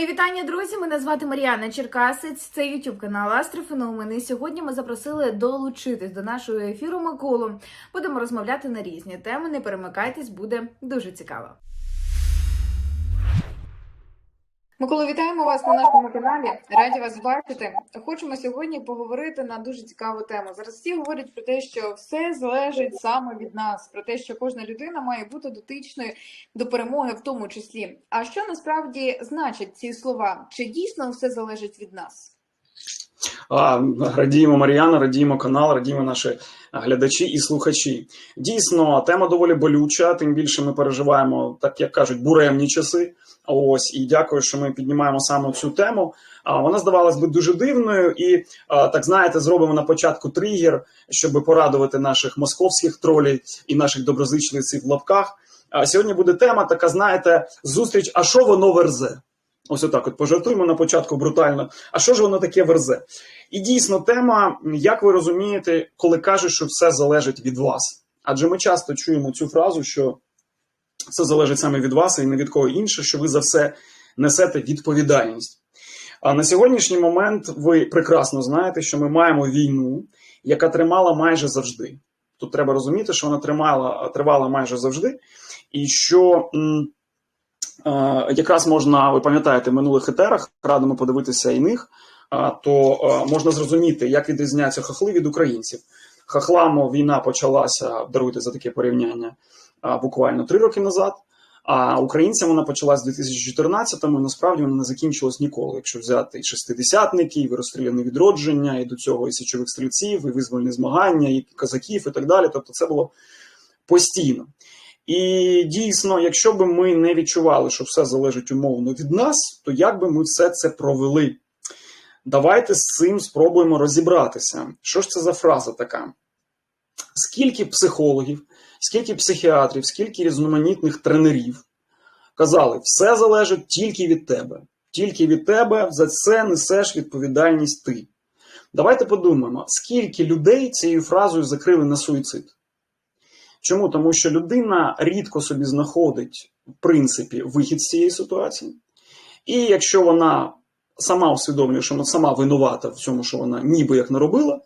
Мої вітання, друзі. Мене звати Маріана Черкасець. Це YouTube канал Астрофеномен. І сьогодні ми запросили долучитись до нашого ефіру Миколу. Будемо розмовляти на різні теми. Не перемикайтесь, буде дуже цікаво. Микола, вітаємо вас на нашому каналі. Раді вас бачити. Хочемо сьогодні поговорити на дуже цікаву тему. Зараз всі говорять про те, що все залежить саме від нас, про те, що кожна людина має бути дотичною до перемоги, в тому числі. А що насправді значать ці слова? Чи дійсно все залежить від нас? Радіємо Мар'яна, радіємо канал, радіємо наші глядачі і слухачі. Дійсно, тема доволі болюча, тим більше ми переживаємо, так як кажуть, буремні часи. Ось і дякую, що ми піднімаємо саме цю тему. А вона здавалась би дуже дивною, і так знаєте, зробимо на початку тригер, щоб порадувати наших московських тролів і наших доброзичливців в лапках. А сьогодні буде тема така, знаєте, зустріч, а що воно верзе? Ось отак, от пожартуємо на початку брутально. А що ж воно таке верзе? І дійсно, тема, як ви розумієте, коли кажуть, що все залежить від вас. Адже ми часто чуємо цю фразу, що це залежить саме від вас і не від кого інше, що ви за все несете відповідальність. А на сьогоднішній момент ви прекрасно знаєте, що ми маємо війну, яка тримала майже завжди. Тут треба розуміти, що вона тримала, тривала майже завжди, і що. Якраз можна, ви пам'ятаєте, в минулих етерах радимо подивитися і них, то можна зрозуміти, як відрізняються хахли від українців. Хахлами війна почалася, даруйте за таке порівняння, буквально три роки назад. А українцям вона почалась в 2014-му, і насправді вона не закінчилась ніколи. Якщо взяти і шестидесятники, і розстріляне відродження, і до цього і січових стрільців, і визвольні змагання, і казаків, і так далі. Тобто, це було постійно. І дійсно, якщо б ми не відчували, що все залежить умовно від нас, то як би ми все це провели? Давайте з цим спробуємо розібратися. Що ж це за фраза така? Скільки психологів, скільки психіатрів, скільки різноманітних тренерів казали, все залежить тільки від тебе. Тільки від тебе за це несеш відповідальність ти. Давайте подумаємо, скільки людей цією фразою закрили на суїцид. Чому? Тому що людина рідко собі знаходить, в принципі, вихід з цієї ситуації. І якщо вона сама усвідомлює, що вона сама винувата в цьому, що вона ніби як наробила,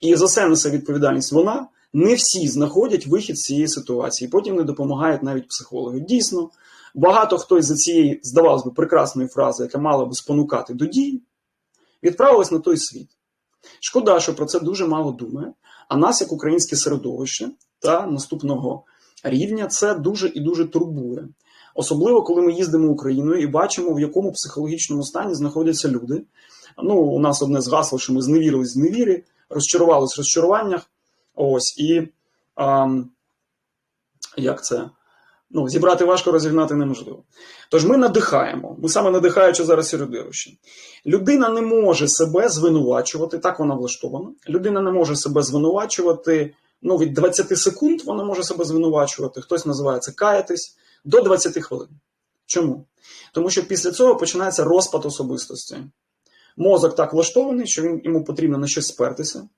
і за це несе відповідальність вона, не всі знаходять вихід з цієї ситуації. Потім не допомагають навіть психологи. Дійсно, багато хто із цієї, здавалось би, прекрасної фрази, яка мала би спонукати до дії, відправилась на той світ. Шкода, що про це дуже мало думає. А нас, як українське середовище та наступного рівня, це дуже і дуже турбує. Особливо, коли ми їздимо Україною і бачимо, в якому психологічному стані знаходяться люди. Ну, у нас одне з гасел, що ми зневірились в невірі, розчарувались в розчаруваннях. Ось і а, як це? Ну, зібрати важко, розігнати неможливо. Тож ми надихаємо, ми саме надихаючи зараз середовище. Людина не може себе звинувачувати, так вона влаштована. Людина не може себе звинувачувати. Ну, від 20 секунд вона може себе звинувачувати. Хтось називає це каятись до 20 хвилин. Чому? Тому що після цього починається розпад особистості. Мозок так влаштований, що він йому потрібно на щось спертися.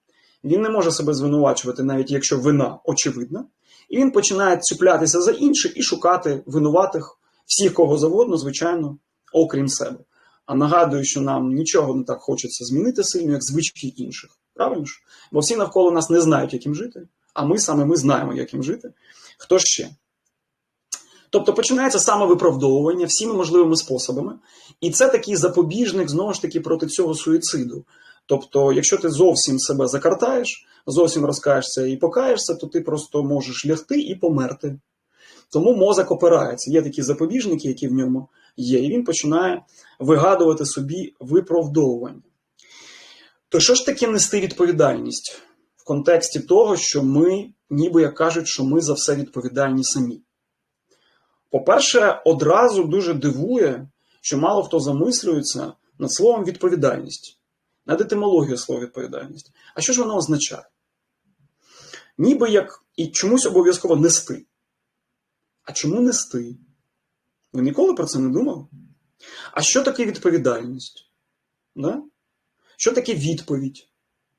Він не може себе звинувачувати, навіть якщо вина очевидна. І він починає цюплятися за інших і шукати винуватих всіх, кого завгодно, звичайно, окрім себе. А нагадую, що нам нічого не так хочеться змінити сильно, як звички інших. Правильно ж? Бо всі навколо нас не знають, яким жити, а ми саме ми знаємо, яким жити. Хто ще? Тобто починається самовиправдовування всіми можливими способами, і це такий запобіжник знову ж таки проти цього суїциду. Тобто, якщо ти зовсім себе закартаєш, зовсім розкаєшся і покаєшся, то ти просто можеш лягти і померти. Тому мозок опирається. Є такі запобіжники, які в ньому є, і він починає вигадувати собі виправдовування. То що ж таке нести відповідальність в контексті того, що ми, ніби як кажуть, що ми за все відповідальні самі? По-перше, одразу дуже дивує, що мало хто замислюється над словом відповідальність, над етимологією слова відповідальність. А що ж воно означає? Ніби як і чомусь обов'язково нести. А чому нести? Ви ніколи про це не думали? А що таке відповідальність? Да? Що таке відповідь?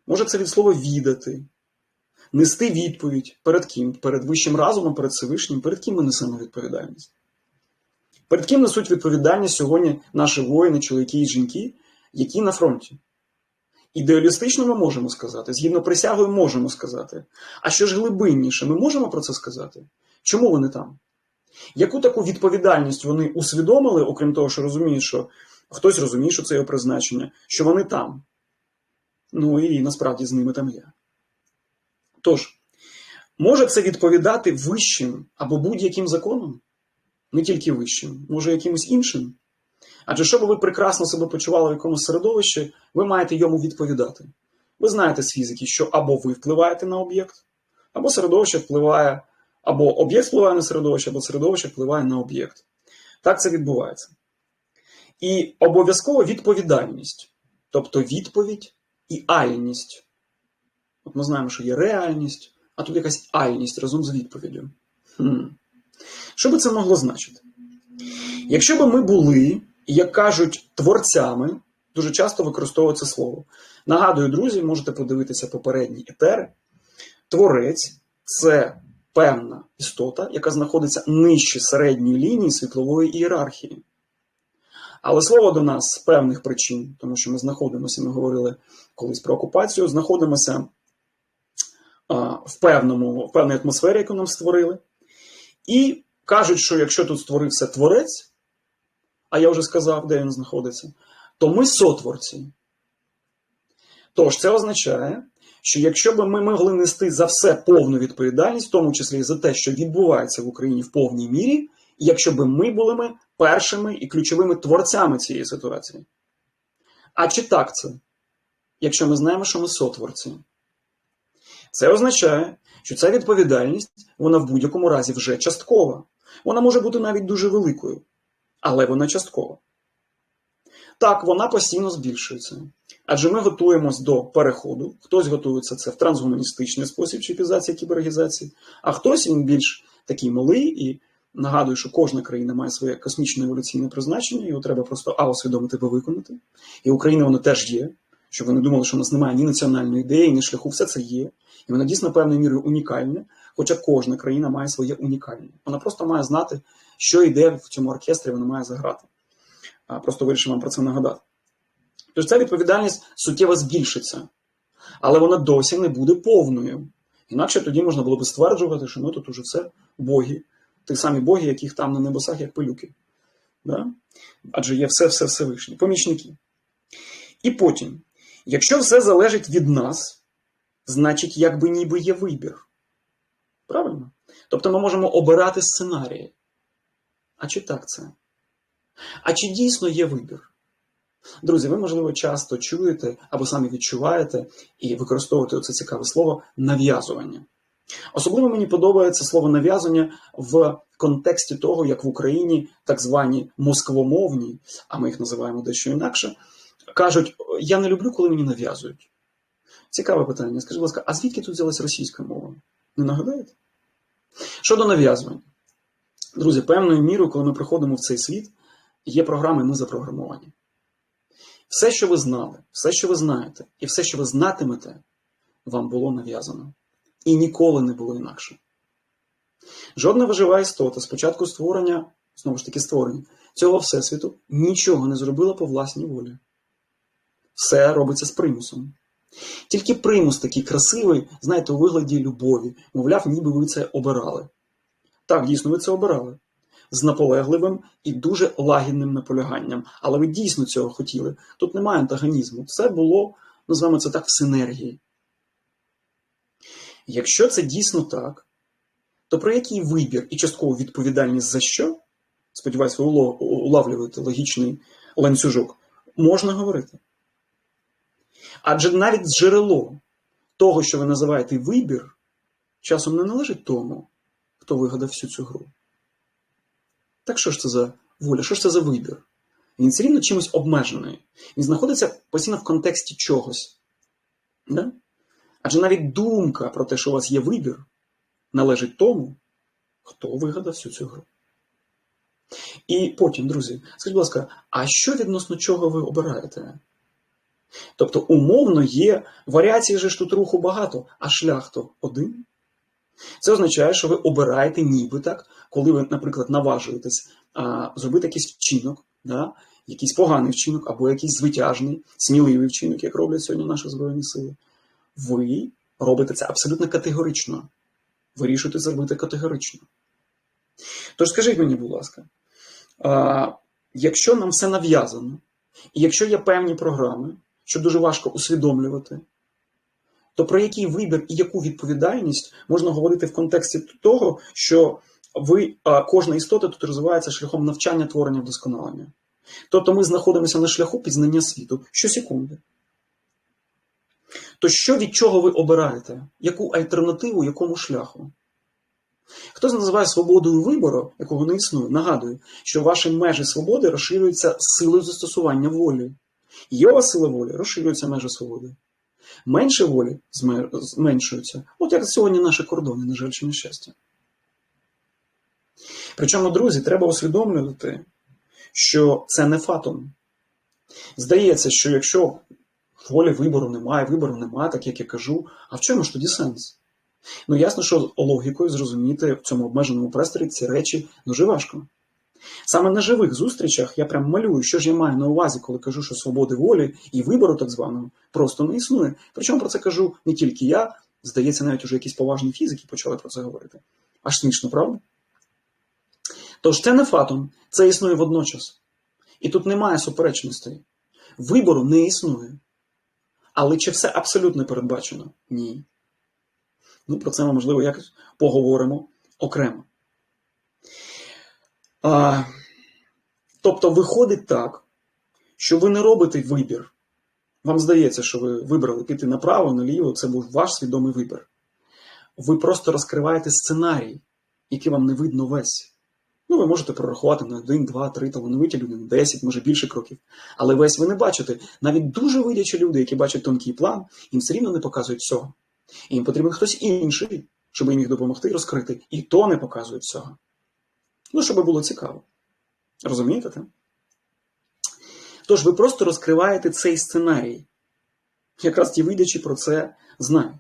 Може, це від слова відати, нести відповідь перед ким? Перед вищим разумом, перед Всевишнім, перед ким ми несемо відповідальність? Перед ким несуть відповідальність сьогодні наші воїни, чоловіки і жінки, які на фронті? Ідеалістично ми можемо сказати, згідно присягою можемо сказати. А що ж глибинніше, ми можемо про це сказати? Чому вони там? Яку таку відповідальність вони усвідомили, окрім того, що розуміють, що хтось розуміє, що це його призначення, що вони там? Ну і насправді з ними там є. Тож, може це відповідати вищим або будь-яким законам? Не тільки вищим, може якимось іншим? Адже щоб ви прекрасно себе почували в якомусь середовищі, ви маєте йому відповідати. Ви знаєте з фізики, що або ви впливаєте на об'єкт, або середовище впливає, або об'єкт впливає на середовище, або середовище впливає на об'єкт. Так це відбувається. І обов'язково відповідальність, тобто відповідь і альність. От ми знаємо, що є реальність, а тут якась альність разом з відповіддю. Хм. Що би це могло значити? Якщо б ми були, як кажуть, творцями, дуже часто використовується слово. Нагадую, друзі, можете подивитися попередні етери. Творець це певна істота, яка знаходиться нижче середньої лінії світлової ієрархії. Але слово до нас з певних причин, тому що ми знаходимося, ми говорили колись про окупацію, знаходимося в, певному, в певній атмосфері, яку нам створили. І кажуть, що якщо тут створився творець, а я вже сказав, де він знаходиться, то ми сотворці. Тож це означає, що якщо б ми могли нести за все повну відповідальність, в тому числі і за те, що відбувається в Україні в повній мірі, якщо б ми були ми першими і ключовими творцями цієї ситуації. А чи так це? Якщо ми знаємо, що ми сотворці? Це означає, що ця відповідальність, вона в будь-якому разі вже часткова. Вона може бути навіть дуже великою, але вона часткова. Так, вона постійно збільшується. Адже ми готуємось до переходу. Хтось готується це в трансгуманістичний спосіб чіпізації, кібергізації, а хтось він більш такий малий і нагадую, що кожна країна має своє космічне еволюційне призначення, його треба просто а усвідомити, б виконати. І Україна воно теж є. Щоб ви не думали, що у нас немає ні національної ідеї, ні шляху, все це є. І вона дійсно певною мірою унікальне, хоча кожна країна має своє унікальне. Вона просто має знати, що йде в цьому оркестрі, вона має заграти. Просто вирішив вам про це нагадати. Тож ця відповідальність суттєво збільшиться, але вона досі не буде повною. Інакше тоді можна було б стверджувати, що ми тут уже все боги, ті самі боги, яких там на небесах, як пилюки. Да? Адже є все, все Всевишнє, помічники. І потім, якщо все залежить від нас, значить, якби ніби є вибір. Правильно? Тобто ми можемо обирати сценарії. А чи так це? А чи дійсно є вибір? Друзі, ви, можливо, часто чуєте або самі відчуваєте і використовуєте це цікаве слово нав'язування. Особливо мені подобається слово нав'язування в контексті того, як в Україні так звані москвомовні, а ми їх називаємо дещо інакше, кажуть: я не люблю, коли мені нав'язують. Цікаве питання. Скажіть, будь ласка, а звідки тут взялася російська мова? Не нагадаєте? Щодо нав'язування, друзі, певною мірою, коли ми приходимо в цей світ, є програми ми запрограмовані. Все, що ви знали, все, що ви знаєте, і все, що ви знатимете, вам було нав'язано. І ніколи не було інакше. Жодна вижива істота з початку створення, знову ж таки створення, цього Всесвіту нічого не зробила по власній волі. Все робиться з примусом. Тільки примус такий красивий, знаєте, у вигляді любові, мовляв, ніби ви це обирали. Так, дійсно, ви це обирали. З наполегливим і дуже лагідним наполяганням. Але ви дійсно цього хотіли. Тут немає антагонізму. Це було, називаємо це так, в синергії. Якщо це дійсно так, то про який вибір і часткову відповідальність за що, сподіваюся, ви улавлюєте логічний ланцюжок, можна говорити. Адже навіть джерело того, що ви називаєте вибір, часом не належить тому, хто вигадав всю цю гру. Так що ж це за воля? Що ж це за вибір? Він все рівно чимось обмежений. Він знаходиться постійно в контексті чогось. Да? Адже навіть думка про те, що у вас є вибір, належить тому, хто вигадав всю цю гру. І потім, друзі, скажіть, будь ласка, а що відносно чого ви обираєте? Тобто, умовно є варіацій же ж тут руху багато, а шлях то один. Це означає, що ви обираєте ніби так, коли ви, наприклад, наважуєтесь а, зробити якийсь вчинок, да? якийсь поганий вчинок, або якийсь звитяжний, сміливий вчинок, як роблять сьогодні наші Збройні Сили, ви робите це абсолютно категорично. Вирішуєте зробити категорично. Тож скажіть мені, будь ласка, а, якщо нам все нав'язано, і якщо є певні програми, що дуже важко усвідомлювати, то про який вибір і яку відповідальність можна говорити в контексті того, що ви, а, кожна істота тут розвивається шляхом навчання, творення, вдосконалення. Тобто ми знаходимося на шляху пізнання світу щосекунди. То що від чого ви обираєте? Яку альтернативу, якому шляху? Хтось називає свободою вибору, якого не існує. Нагадую, що ваші межі свободи розширюються силою застосування волі. Є у вас сила волі, розширюються межі свободи. Менше волі зме- зменшуються. От як сьогодні наші кордони, на жаль, чи нещастя. Причому, друзі, треба усвідомлювати, що це не фатум. Здається, що якщо волі вибору немає, вибору немає, так як я кажу, а в чому ж тоді сенс? Ну, ясно, що логікою зрозуміти в цьому обмеженому просторі ці речі дуже важко. Саме на живих зустрічах я прям малюю, що ж я маю на увазі, коли кажу, що свободи волі і вибору так званого просто не існує. Причому про це кажу не тільки я, здається, навіть уже якісь поважні фізики почали про це говорити. Аж смішно, правда? Тож це не фатум, це існує водночас. І тут немає суперечностей. Вибору не існує. Але чи все абсолютно передбачено? Ні. Ну, про це ми, можливо, якось поговоримо окремо. А, тобто, виходить так, що ви не робите вибір. Вам здається, що ви вибрали піти направо, наліво, це був ваш свідомий вибір. Ви просто розкриваєте сценарій, який вам не видно весь. Ну, ви можете прорахувати на 1, 2, 3, талановиті люди, на 10, може більше кроків. Але весь ви не бачите. Навіть дуже видячі люди, які бачать тонкий план, їм все рівно не показують всього. І їм потрібен хтось інший, щоб їм їх допомогти розкрити. І то не показує всього. Ну, щоб було цікаво. Розумієте? те? Тож ви просто розкриваєте цей сценарій. Якраз ті видачі про це знають.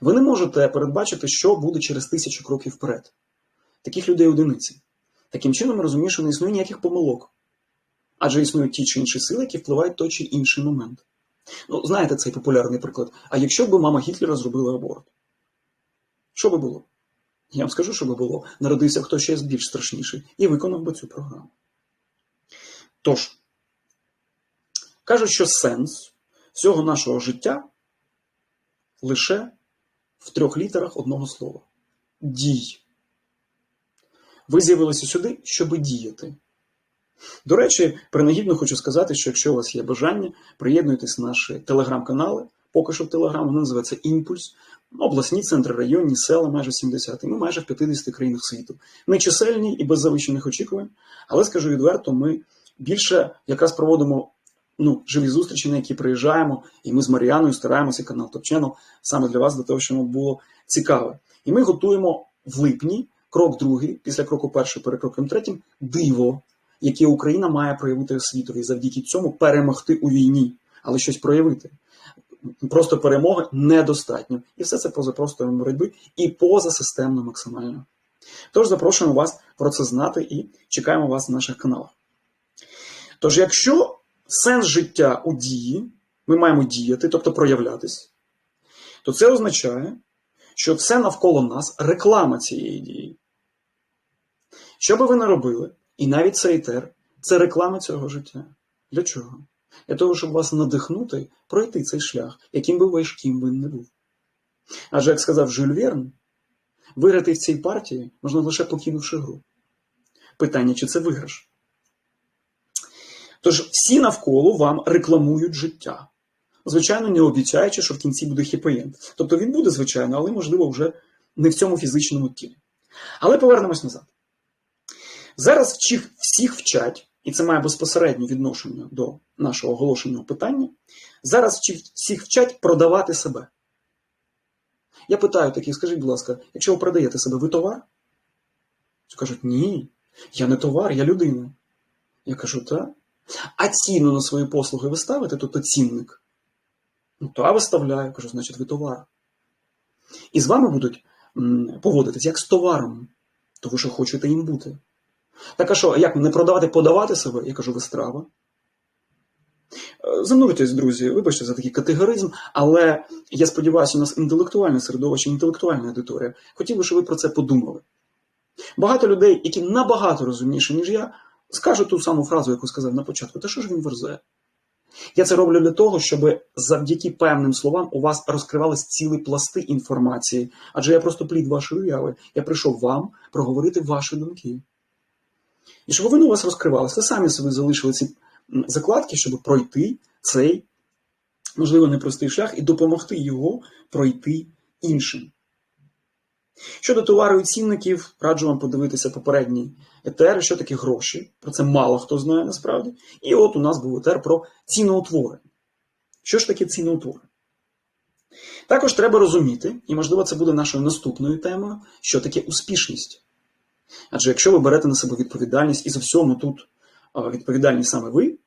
Ви не можете передбачити, що буде через тисячу кроків вперед. Таких людей одиниці. Таким чином, розумієш, що не існує ніяких помилок. Адже існують ті чи інші сили, які впливають той чи інший момент. Ну, знаєте цей популярний приклад. А якщо б мама Гітлера зробила аборт? Що би було? Я вам скажу, що би було. Народився хтось ще більш страшніший і виконав би цю програму. Тож, кажуть, що сенс всього нашого життя лише в трьох літерах одного слова: дій. Ви з'явилися сюди, щоб діяти. До речі, принагідно хочу сказати, що якщо у вас є бажання, приєднуйтесь в наші телеграм-канали. Поки що Телеграм вони називаються Імпульс, обласні центри, районні, села майже 70, і ми майже в 50 країнах світу. Ми чисельні і без завищених очікувань, але скажу відверто, ми більше якраз проводимо ну, живі зустрічі, на які приїжджаємо, і ми з Маріаною стараємося канал Channel саме для вас, для того, щоб було цікаве. І ми готуємо в липні крок другий, після кроку перший, перед кроком третім, диво, яке Україна має проявити світові і завдяки цьому перемогти у війні, але щось проявити. Просто перемоги недостатньо. І все це поза простором боротьби і позасистемно максимально. Тож запрошуємо вас про це знати і чекаємо вас на наших каналах. Тож, якщо сенс життя у дії, ми маємо діяти, тобто проявлятись, то це означає, що все навколо нас реклама цієї дії. Що би ви не робили, і навіть цей тер це реклама цього життя. Для чого? Для того, щоб вас надихнути пройти цей шлях, яким би важким він не був. Адже, як сказав Жюль Верн, виграти в цій партії можна лише покинувши гру. Питання, чи це виграш? Тож всі навколо вам рекламують життя. Звичайно, не обіцяючи, що в кінці буде хіпоєнт. Тобто він буде, звичайно, але, можливо, вже не в цьому фізичному тілі. Але повернемось назад. Зараз вчих, всіх вчать, і це має безпосереднє відношення до нашого оголошеного питання. Зараз всіх вчать продавати себе. Я питаю таких, скажіть, будь ласка, якщо ви продаєте себе, ви товар? Кажуть, ні, я не товар, я людина. Я кажу, так. А ціну на свої послуги ви ставите, тобто цінник? Ну, то я виставляю, кажу, значить, ви товар. І з вами будуть поводитись як з товаром, тому що хочете їм бути. Так а що, як не продавати, подавати себе? Я кажу, ви страва. Е, Зануритесь, друзі, вибачте за такий категоризм, але я сподіваюся, у нас інтелектуальне середовище, інтелектуальна аудиторія. Хотів би, щоб ви про це подумали. Багато людей, які набагато розумніші, ніж я, скажуть ту саму фразу, яку сказав на початку: та що ж він верзе? Я це роблю для того, щоб завдяки певним словам у вас розкривались цілі пласти інформації. Адже я просто плід вашої уяви. Я прийшов вам проговорити ваші думки. І щоб вони у вас розкривалися, самі собі залишили ці закладки, щоб пройти цей, можливо, непростий шлях і допомогти його пройти іншим. Щодо товару і цінників, раджу вам подивитися попередній етер, що таке гроші. Про це мало хто знає насправді. І от у нас був етер про ціноутвори. Що ж таке ціноутвори? Також треба розуміти, і, можливо, це буде нашою наступною темою, що таке успішність. Адже якщо ви берете на себе відповідальність і за всьому тут а, відповідальність саме ви,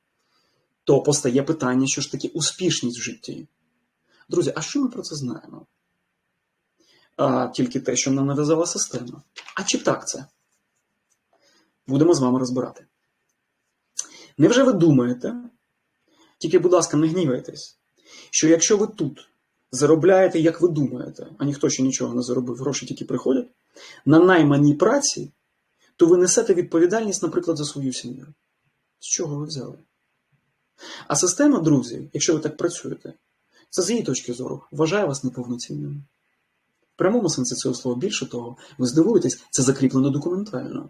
то постає питання, що ж таке успішність в житті. Друзі, а що ми про це знаємо? А, тільки те, що нам нав'язала система. А чи так це? Будемо з вами розбирати. Невже ви думаєте, тільки, будь ласка, не гнівайтесь, що якщо ви тут заробляєте, як ви думаєте, а ніхто ще нічого не заробив, гроші тільки приходять, на найманій праці, то ви несете відповідальність, наприклад, за свою сім'ю. З чого ви взяли? А система, друзі, якщо ви так працюєте, це з її точки зору вважає вас неповноцінним. В прямому сенсі цього слова більше того, ви здивуєтесь, це закріплено документально.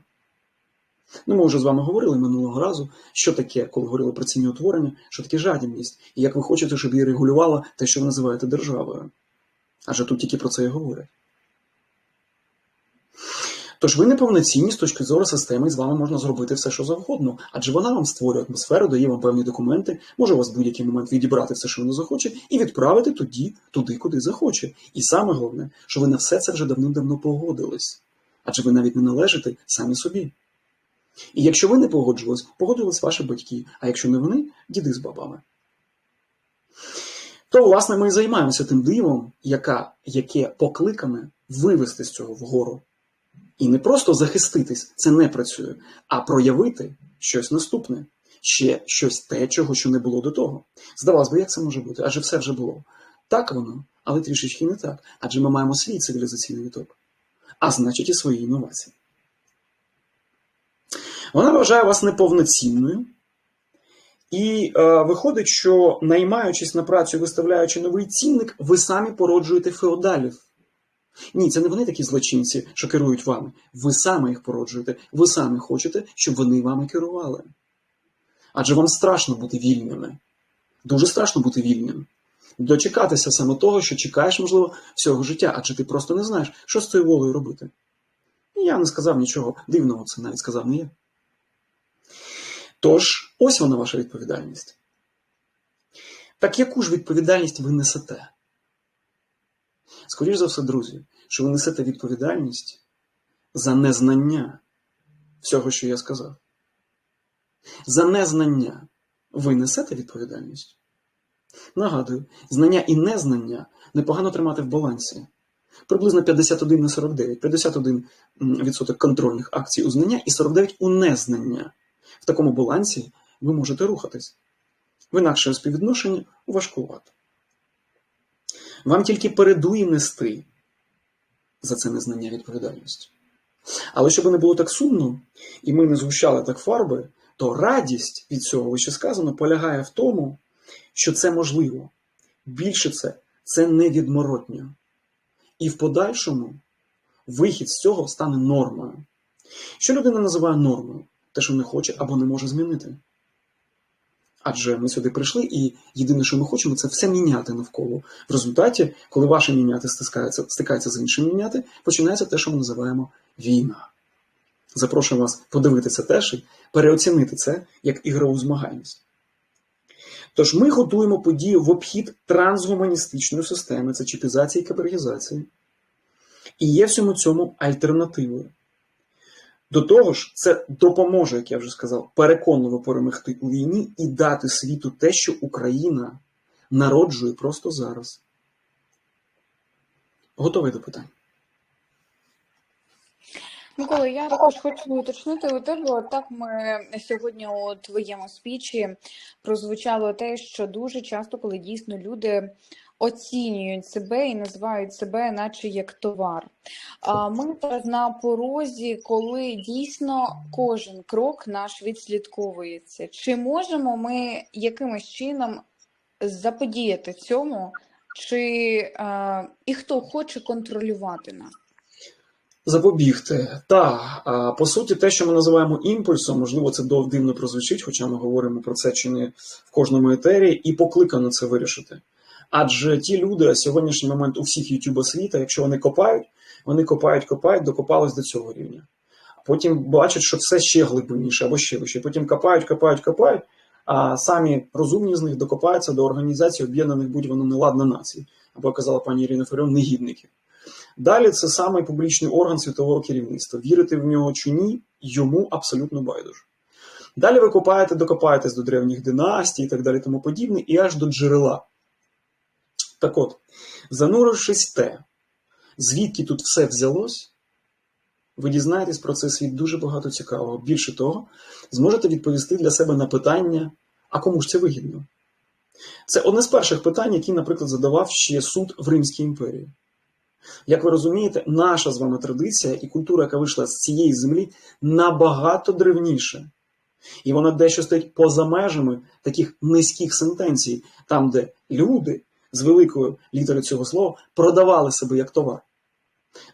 Ну, ми вже з вами говорили минулого разу, що таке, коли говорили про ціноутворення, що таке жадібність, і як ви хочете, щоб її регулювала те, що ви називаєте державою. Адже тут тільки про це і говорять. Тож ви неповноцінні з точки зору системи, і з вами можна зробити все, що завгодно, адже вона вам створює атмосферу, дає вам певні документи, може у вас в будь-який момент відібрати все, що вона захоче, і відправити тоді, туди, куди захоче. І саме головне, що ви на все це вже давним-давно погодились, адже ви навіть не належите самі собі. І якщо ви не погоджувались, погодились ваші батьки, а якщо не вони, діди з бабами. То, власне, ми і займаємося тим дивом, яке покликане вивести з цього вгору. І не просто захиститись, це не працює, а проявити щось наступне, ще щось те, чого що не було до того. Здавалось би, як це може бути? Адже все вже було. Так воно, але трішечки не так. Адже ми маємо свій цивілізаційний виток, а значить і свої інновації. Вона вважає вас неповноцінною, і е, виходить, що наймаючись на працю, виставляючи новий цінник, ви самі породжуєте феодалів. Ні, це не вони такі злочинці, що керують вами. Ви саме їх породжуєте, ви самі хочете, щоб вони вами керували. Адже вам страшно бути вільними. Дуже страшно бути вільним. Дочекатися саме того, що чекаєш, можливо, всього життя, адже ти просто не знаєш, що з цією волею робити. І я не сказав нічого дивного, це навіть сказав не я. Тож, ось вона ваша відповідальність. Так яку ж відповідальність ви несете? Скоріше за все, друзі, що ви несете відповідальність за незнання всього, що я сказав. За незнання ви несете відповідальність. Нагадую, знання і незнання непогано тримати в балансі. Приблизно 51 на 49, 51% контрольних акцій у знання і 49 у незнання. В такому балансі ви можете рухатись. В інакше співвідношенні важкувато. Вам тільки передує нести за це незнання відповідальність. Але щоб не було так сумно, і ми не згущали так фарби, то радість від цього вище сказано полягає в тому, що це можливо. Більше це це невідморотньо. І в подальшому вихід з цього стане нормою. Що людина називає нормою? Те, що не хоче або не може змінити. Адже ми сюди прийшли, і єдине, що ми хочемо, це все міняти навколо. В результаті, коли ваше міняти стикається, стикається з іншим міняти, починається те, що ми називаємо війна. Запрошую вас подивитися теж і переоцінити це як ігрову змагальність. Тож ми готуємо подію в обхід трансгуманістичної системи, це чіпізації і кабергізації. І є всьому цьому альтернативою. До того ж, це допоможе, як я вже сказав, переконливо перемогти у війні і дати світу те, що Україна народжує просто зараз. Готовий до питань? Микола, я також хочу уточнити у тебе. Так ми сьогодні у твоєму спічі прозвучало те, що дуже часто, коли дійсно люди оцінюють себе і називають себе, наче як товар. Ми зараз на порозі, коли дійсно кожен крок наш відслідковується. Чи можемо ми якимось чином заподіяти цьому, чи е, і хто хоче контролювати нас? Запобігти. Та по суті, те, що ми називаємо імпульсом, можливо, це дивно прозвучить, хоча ми говоримо про це чи не в кожному етері, і покликано це вирішити. Адже ті люди, а сьогоднішній момент у всіх ютуба світа, якщо вони копають, вони копають, копають, докопались до цього рівня. Потім бачать, що все ще глибиніше або ще вище. Потім копають, копають, копають, а самі розумні з них докопаються до організації Об'єднаних будь воно неладна націй, або казала пані Ірина Фаріон, негідників. Далі це самий публічний орган світового керівництва. Вірити в нього чи ні, йому абсолютно байдуже. Далі ви копаєте, докопаєтесь до древніх династій і так далі, тому подібне, і аж до джерела. Так от, занурившись те, звідки тут все взялось, ви дізнаєтесь про цей світ дуже багато цікавого. Більше того, зможете відповісти для себе на питання, а кому ж це вигідно? Це одне з перших питань, які, наприклад, задавав ще суд в Римській імперії. Як ви розумієте, наша з вами традиція і культура, яка вийшла з цієї землі, набагато древніша. І вона дещо стоїть поза межами таких низьких сентенцій, там, де люди з великої літери цього слова продавали себе як товар.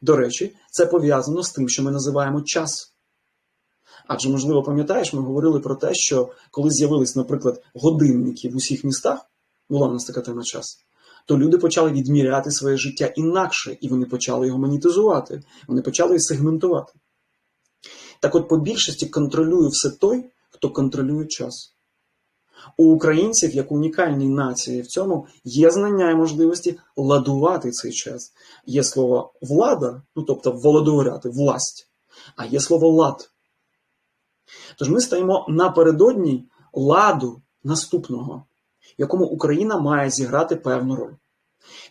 До речі, це пов'язано з тим, що ми називаємо час. Адже, можливо, пам'ятаєш, ми говорили про те, що коли з'явились, наприклад, годинники в усіх містах, була у нас така тема час, то люди почали відміряти своє життя інакше, і вони почали його монетизувати, вони почали сегментувати. Так от, по більшості контролює все той, хто контролює час. У українців, як унікальній нації, в цьому є знання і можливості ладувати цей час. Є слово влада, ну тобто володовиряти, власть, а є слово лад. Тож ми стоїмо напередодні ладу наступного, якому Україна має зіграти певну роль.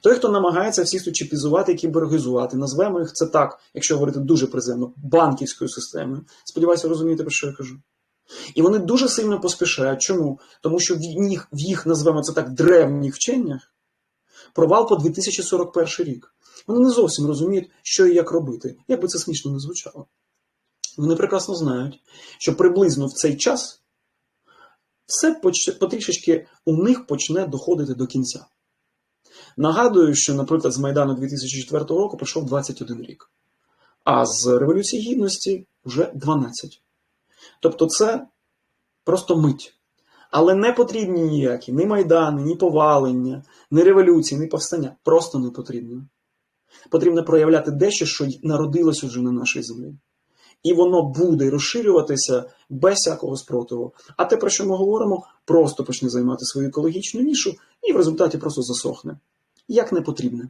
Той, хто намагається всіх тут чіпізувати і кібергізувати, назвемо їх це так, якщо говорити дуже приземно, банківською системою. Сподіваюся, розумієте, про що я кажу. І вони дуже сильно поспішають. Чому? Тому що в їх, в їх назвемо це так, древніх вченнях провал по 2041 рік. Вони не зовсім розуміють, що і як робити, як би це смішно не звучало. Вони прекрасно знають, що приблизно в цей час все потрішечки у них почне доходити до кінця. Нагадую, що, наприклад, з Майдану 2004 року пройшов 21 рік, а з Революції Гідності вже 12. Тобто це просто мить. Але не потрібні ніякі ні майдани, ні повалення, ні революції, ні повстання. Просто не потрібно. Потрібно проявляти дещо, що народилось уже на нашій землі. І воно буде розширюватися без всякого спротиву. А те, про що ми говоримо, просто почне займати свою екологічну нішу і в результаті просто засохне. Як не потрібне.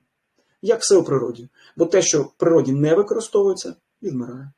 Як все у природі. Бо те, що в природі не використовується, відмирає.